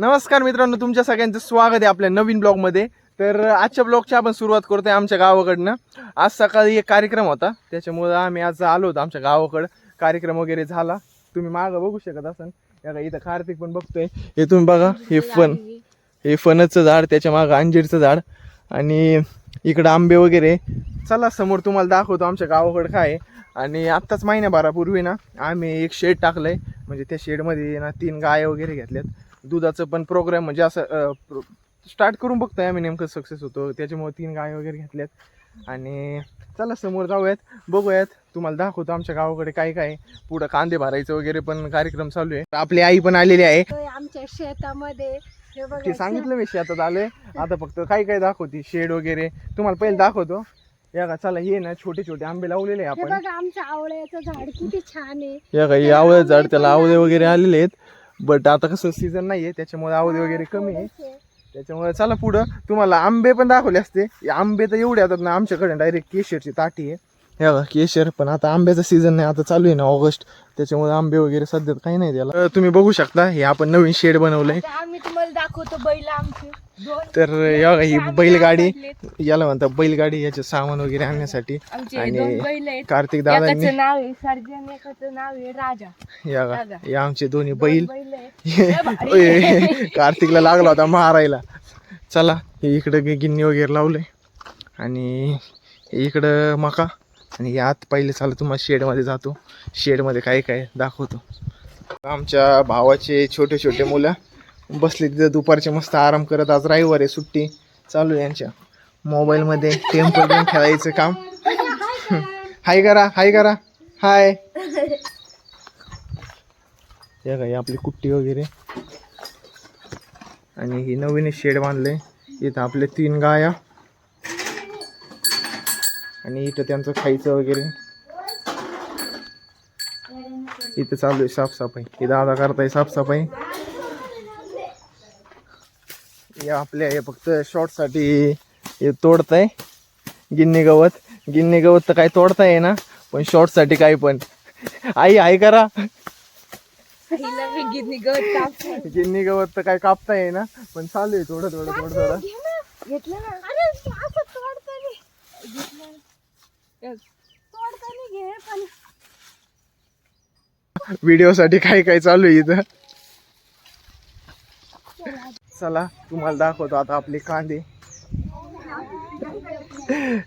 नमस्कार मित्रांनो तुमच्या सगळ्यांचं स्वागत आहे आपल्या नवीन ब्लॉगमध्ये. तर आजच्या ब्लॉगची आपण सुरुवात करतोय आमच्या गावाकडनं. आज सकाळी एक कार्यक्रम होता त्याच्यामुळं आम्ही आज आलो होतो आमच्या गावाकडं. कार्यक्रम वगैरे झाला. तुम्ही मागं बघू शकत असाल. या का इथं कार्तिक पण बघतोय. हे तुम्ही बघा हे फन. हे फनचं झाड त्याच्या मागं अंजीरचं झाड. आणि इकडं आंबे वगैरे. चला समोर तुम्हाला दाखवतो आमच्या गावाकडं काय आहे. आणि आत्ताच महिन्याभरापूर्वी ना आम्ही एक शेड टाकलंय. म्हणजे त्या शेडमध्ये ना तीन गाय वगैरे घेतल्यात. दुधाचं पण प्रोग्राम म्हणजे असं स्टार्ट करून बघतोय आम्ही नेमकं सक्सेस होतो. त्याच्यामुळे तीन गाय वगैरे घेतल्यात. आणि चला समोर जाऊयात बघूयात. तुम्हाला दाखवतो आमच्या गावाकडे काय काय. पुढं कांदे भरायचं वगैरे पण कार्यक्रम चालू आहे. आपली आई पण आलेली आहे. आमच्या शेतामध्ये. ते सांगितलं मी शेतात आलोय. आता फक्त काय काय दाखवते शेड वगैरे. तुम्हाला पहिले दाखवतो. या का चला हे ना छोटे छोटे आंबे लावलेले आपण. आमच्या आवळ्याचं झाड किती छान आहे. या का हे आवळे झाड त्याला आवळे वगैरे आलेले आहेत. बट आता कसं सीझन आहे त्याच्यामुळे आवळे वगैरे कमी आहे. त्याच्यामुळे चला पुढं. तुम्हाला आंबे पण दाखवले असते. हे आंबे तर एवढे येतात ना आमच्याकडे डायरेक्ट केशरची ताटी आहे. हे केशर पण आता आंब्याचा सीझन नाही आता चालू आहे ना ऑगस्ट. त्याच्यामुळे आंबे वगैरे सध्या काही नाही त्याला. तुम्ही बघू शकता हे आपण नवीन शेड बनवलंय. आम्ही तुम्हाला दाखवतो बैल आमचे. तर या ही बैलगाडी याला म्हणतात बैलगाडी याचे सामान वगैरे आणण्यासाठी. आणि कार्तिक दादांनी नाव आहे सर्जन एकाचं नाव आहे राजा. या. हे आमचे दोन्ही बैल. कार्तिकला लागला होता मारायला. चला हे इकडं गिन्नी वगैरे लावलंय आणि इकडं मका. आणि यात पहिले चालू तुम्हाला शेडमध्ये जातो. शेडमध्ये काय काय दाखवतो. आमच्या भावाचे छोटे छोटे मुलं. बसले तिथं दुपारचे मस्त आराम करत. आज रविवार आहे सुट्टी चालू आहे यांच्या. मोबाईलमध्ये टेम्पल गेम खेळायचं काम. हाय करा हाय करा. हाय. या काय आपली कुट्टी वगैरे. आणि ही नवीन शेड बांधले इथं आपले तीन गाया. आणि इथं त्यांचं खायचं वगैरे. इथं चालू आहे साफसफाई. हे दादा करताय साफसफाई. या आपल्या हे फक्त शॉर्टसाठी हे तोडताय. गिन्नी गवत. गिन्नी गवत तर काय तोडता ना पण शॉर्टसाठी काय पण. आई आई करा. गवत. गिन्नी गवत तर काय कापता ना पण चालू आहे थोडं थोडं थोडं थोडं. घे ना, घेतलं ना. अरे असं तोडतानी. घेतलं तोडतानी घे पण. व्हिडिओ साठी काय काय चालू आहे इथं. चला तुम्हाला दाखवतो आता आपले कांदे.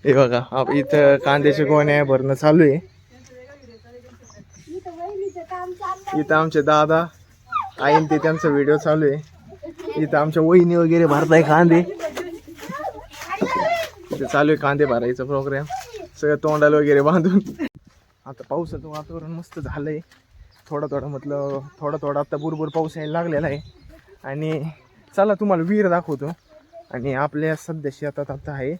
हे बघा आप इथं कांद्याचे गोण्या भरणं चालू आहे. इथं आमचे दादा आईन ते त्यांचा व्हिडिओ चालू आहे. इथं आमच्या वहिनी वगैरे भरताय कांदे. इथं चालू आहे कांदे भरायचा प्रोग्राम सगळं तोंडाला वगैरे बांधून. आता पावसाचं वातावरण मस्त झालंय. थोडा थोडा म्हटलं थोडा थोडा आता बुरबुर पाऊस यायला लागलेला आहे. आणि चला तुम्हाला विहीर दाखवतो. आणि आपल्या सध्या शेतात आता आहे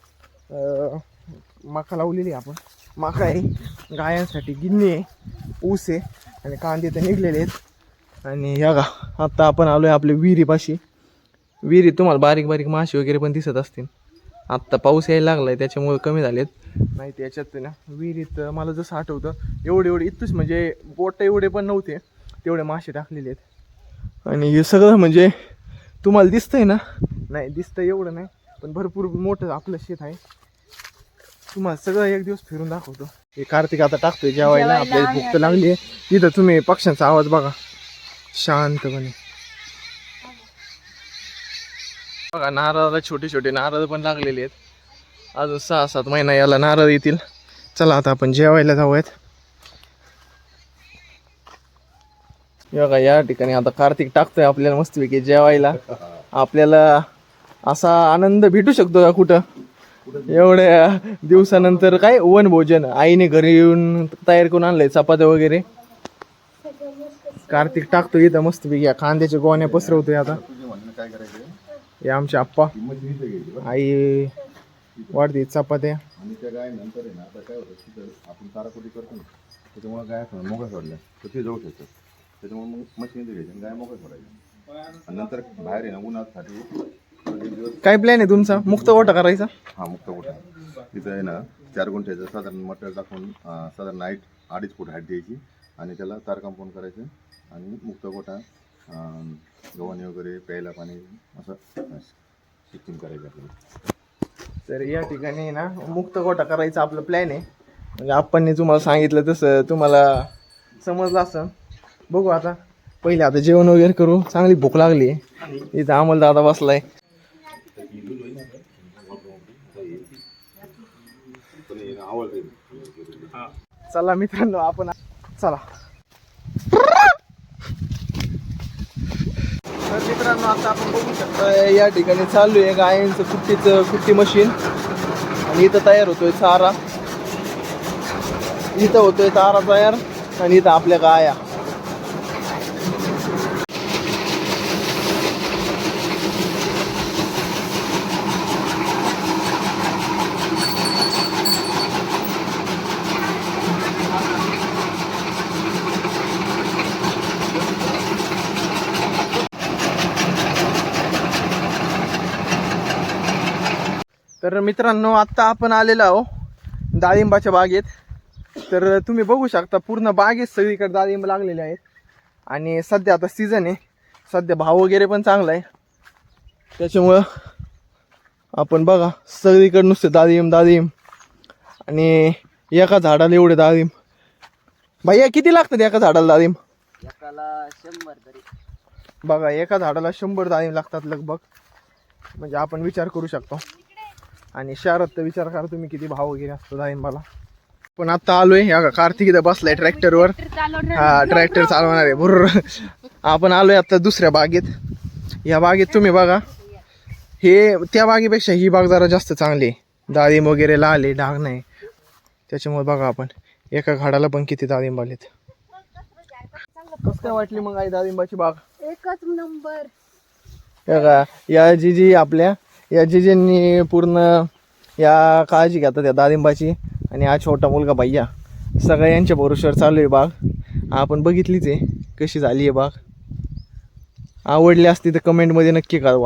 माखा लावलेली आहे आपण. माखा आहे गायांसाठी गिन्नी आहे ऊस आहे आणि कांदे तर निघलेले आहेत. आणि या गा आत्ता आपण आलो आहे आपल्या विहिरीपाशी. विहिरीत तुम्हाला बारीक बारीक मासे वगैरे पण दिसत असतील. आत्ता पाऊस यायला लागला आहे त्याच्यामुळे कमी झालेत. नाही त्याच्यात ना विहिरीत मला जसं आठवतं एवढे एवढे इथंच म्हणजे बोट एवढे पण नव्हते तेवढे मासे टाकलेले आहेत. आणि हे सगळं म्हणजे तुम्हाला दिसतंय ना? नाही दिसतंय एवढं नाही पण भरपूर मोठं आपलं शेत आहे. तुम्हाला सगळं एक दिवस फिरून दाखवतो. हे कार्तिक आता टाकतोय जेवायला आपल्याला भूक तर लागली आहे. तिथं तुम्ही पक्ष्यांचा आवाज बघा. शांतपणे. बघा नारळाला छोटे छोटे नारळ पण लागलेले आहेत. अजून सहा सात महिना याला नारळ येतील. चला आता आपण जेवायला जाऊयात. बघा या ठिकाणी आता कार्तिक टाकतोय आपल्याला मस्तपैकी जेवायला. आपल्याला असा आनंद भेटू शकतो का कुठं? एवढ्या दिवसानंतर काय वन भोजन? आईने घरी येऊन तयार करून आणलंय चपात्या वगैरे. कार्तिक टाकतो इथं मस्तपैकी. या कांद्याच्या गोण्या पसरवतोय आता. हे आमचे आप्पा. आई वाढते चपात्या. आणि त्या गाय नंतर आहे ना आता काय होतं आपण ताराकोटी करतो ना त्याच्यामुळे गाय सोडल्या. तर ते जाऊ शकतात त्याच्यामुळे मग मशीन घ्यायची आणि गाय मोकळ्या सोडायच्या आणि नंतर बाहेर आहे ना उन्हासाठी एक दिवस काय प्लॅन आहे तुमचा? मुक्त ओटा करायचा? हा मुक्त गोठा तिथं आहे ना चार गुंठ्याचं साधारण मटेरियल टाकून अं, साधारण हाईट अडीच फूट हाईट द्यायची आणि त्याला तार कंपाऊंड करायचं आणि मुक्त गोठा अं, गव्हाणे वगैरे प्यायला पाणी असं सिस्टीम करायची आपल्याला. तर या ठिकाणी ना मुक्त गोटा करायचा आपलं प्लॅन आहे. म्हणजे आपण तुम्हाला सांगितलं तसं तुम्हाला समजलं असं. बघू आता. पहिले आता जेवण वगैरे करू. चांगली भूक लागली. आहे इथं आम्हाला दादा बसलाय. चला मित्रांनो आपण चला. तर मित्रांनो आता आपण बघू शकता या ठिकाणी चालू आहे गायांचं कुट्टीचं कुट्टी मशीन. आणि इथं तयार होतोय चारा. इथं होतोय चारा तयार. आणि इथं आपल्या गाया. तर मित्रांनो आत्ता आपण आलेलो आहो डाळिंबाच्या बागेत. तर तुम्ही बघू शकता पूर्ण बागेत सगळीकडे डाळिंब लागलेले आहेत. आणि सध्या आता सीझन आहे. सध्या भाव वगैरे पण चांगला आहे. त्याच्यामुळं आपण बघा सगळीकडे नुसते डाळिंब डाळिंब. आणि एका झाडाला एवढे डाळिंब. भैया किती लागतात एका झाडाला डाळिंब? एकाला शंभर तरी. बघा एका झाडाला शंभर डाळिंब लागतात लगभग. म्हणजे आपण विचार करू शकतो. आणि शहरात तर विचार करा तुम्ही किती भाव वगैरे असतो डाळिंबाला पण आता आलोय कार्तिक इथं बसलाय ट्रॅक्टरवर. हा ट्रॅक्टर चालवणार आहे बरोबर आपण आलोय आता दुसऱ्या बागेत. या बागेत तुम्ही बघा. हे त्या बागेपेक्षा ही बाग जरा जास्त चांगली आहे. डाळिंब वगैरे लाल आहे डाग नाही. त्याच्यामुळे बघा आपण एका झाडाला पण किती डाळिंब आलेत. कसं काय वाटली मग आई डाळिंबाची बाग? एकच नंबर. या का या जिजी आपल्या या जिजींनी पूर्ण या काळजी घेतात या दादिंबाची आणि हा छोटा मुलगा भैया. सगळ्या यांच्या भरोश्यावर चालू आहे बाग. आपण बघितलीच आहे कशी झाली आहे बाग. आवडली असती तर कमेंटमध्ये नक्की कळवा.